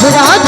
ভগবান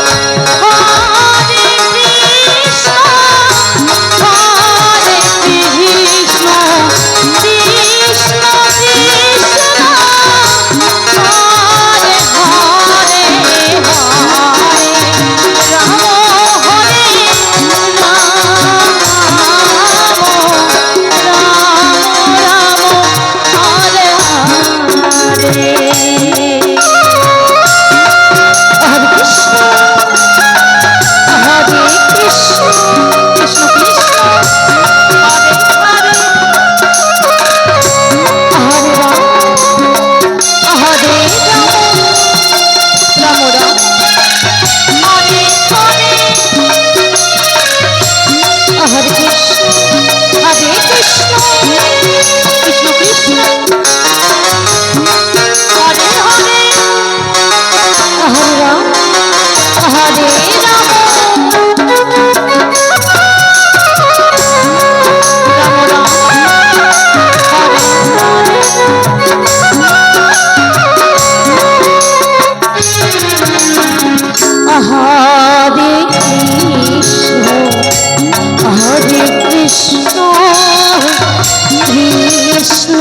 আহার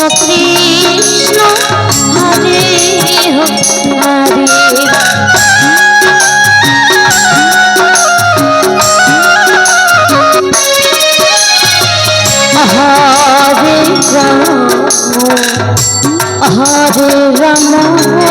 Krishna Hare Hare Hare Rama